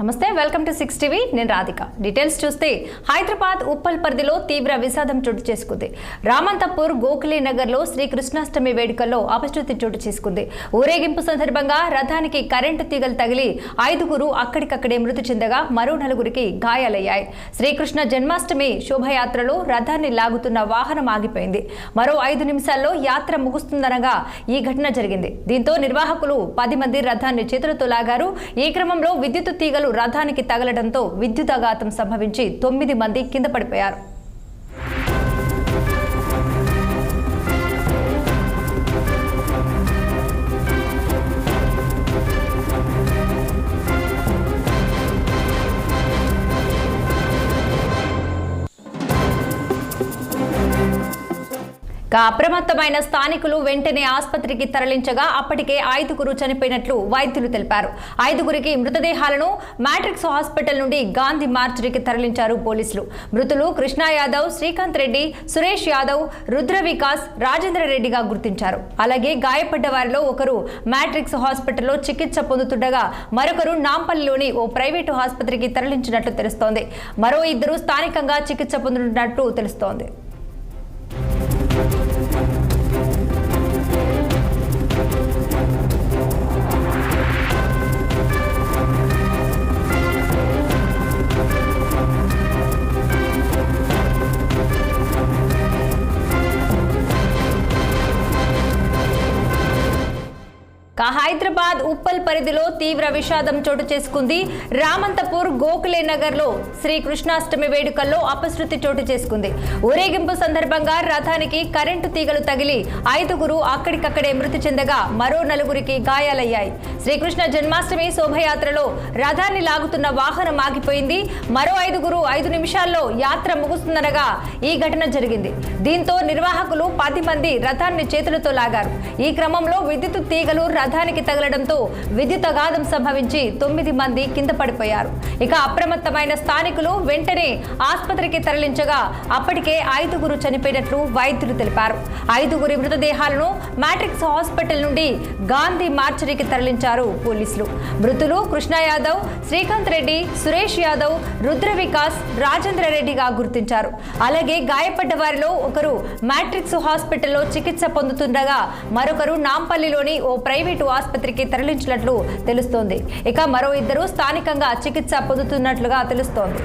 నమస్తే welcome to six TV. నేను Radhika. Details చూస్తే హైదరాబాద్ ఉప్పల్ పరిధిలో తీవ్ర విషాదం చోటు చేసుకుంది. రామంతపూర్ గోఖలే నగర్లో శ్రీకృష్ణాష్టమి వేడుకల్లో అపశృతి చోటు చేసుకుంది. ఊరేగింపు సందర్భంగా రథానికి కరెంటు తీగలు తగిలి ఐదుగురు అక్కడికక్కడే మృతి చెందగా మరో నలుగురికి గాయాలయ్యాయి. శ్రీకృష్ణ జన్మాష్టమి శోభయాత్రలో రథాన్ని లాగుతున్న వాహనం ఆగిపోయింది. మరో ఐదు నిమిషాల్లో యాత్ర ముగుస్తుందనగా ఈ ఘటన జరిగింది. దీంతో నిర్వాహకులు పది మంది రథాన్ని చేతులతో లాగారు. ఈ క్రమంలో విద్యుత్ తీగలు రథానికి తగలడంతో విద్యుదాఘాతం సంభవించి తొమ్మిది మంది కింద పడిపోయారు. అప్రమత్తమైన స్థానికులు వెంటనే ఆసుపత్రికి తరలించగా అప్పటికే ఐదుగురు చనిపోయినట్లు వైద్యులు తెలిపారు. ఐదుగురికి మృతదేహాలను మ్యాట్రిక్స్ హాస్పిటల్ నుండి గాంధీ మార్చురికి తరలించారు పోలీసులు. మృతులు కృష్ణా యాదవ్ శ్రీకాంత్ రెడ్డి సురేష్ యాదవ్ రుద్ర వికాస్ రాజేంద్ర రెడ్డిగా గుర్తించారు. అలాగే గాయపడ్డ వారిలో ఒకరు మ్యాట్రిక్స్ హాస్పిటల్లో చికిత్స పొందుతుండగా మరొకరు నాంపల్లిలోని ఓ ప్రైవేటు ఆసుపత్రికి తరలించినట్లు తెలుస్తోంది. మరో ఇద్దరు స్థానికంగా చికిత్స పొందుతున్నట్లు తెలుస్తోంది. హైదరాబాద్ ఉప్పల్ పరిధిలో తీవ్ర విషాదం చోటు చేసుకుంది. రామంతపూర్ గోఖలే నగర్లో శ్రీ కృష్ణాష్టమి వేడుకల్లో అపశృతి చోటు చేసుకుంది. ఊరేగింపు సందర్భంగా రథానికి కరెంటు తీగలు తగిలి ఐదుగురు అక్కడికక్కడే మృతి చెందగా మరో నలుగురికి గాయాలయ్యాయి. శ్రీకృష్ణ జన్మాష్టమి శోభయాత్రలో రథాన్ని లాగుతున్న వాహనం ఆగిపోయింది. మరో ఐదుగురు ఐదు నిమిషాల్లో యాత్ర ముగుస్తుందనగా ఈ ఘటన జరిగింది. దీంతో నిర్వాహకులు పది మంది రథాన్ని చేతులతో లాగారు. ఈ క్రమంలో విద్యుత్ తీగలు రథానికి తగలడంతో విద్యుత్ అగాధం సంభవించి తొమ్మిది మంది కింద పడిపోయారు. ఇక అప్రమత్తమైన స్థానికులు వెంటనే ఆసుపత్రికి తరలించగా అప్పటికే ఐదుగురు చనిపోయినట్లు వైద్యులు తెలిపారు. ఐదుగురి మృతదేహాలను మ్యాట్రిక్స్ హాస్పిటల్ నుండి గాంధీ మార్చరీకి తరలించారు పోలీసులు. మృతులు కృష్ణ యాదవ్ శ్రీకాంత్ రెడ్డి సురేష్ యాదవ్ రుద్ర వికాస్ రాజేంద్ర రెడ్డిగా గుర్తించారు. అలాగే గాయపడ్డ వారిలో ఒకరు మ్యాట్రిక్స్ హాస్పిటల్లో చికిత్స పొందుతుండగా మరొకరు నాంపల్లిలోని ఓ ప్రైవేటు ఆసుపత్రికి తరలించినట్లు తెలుస్తోంది. ఇక మరో ఇద్దరు స్థానికంగా చికిత్స పొందుతున్నట్లుగా తెలుస్తోంది.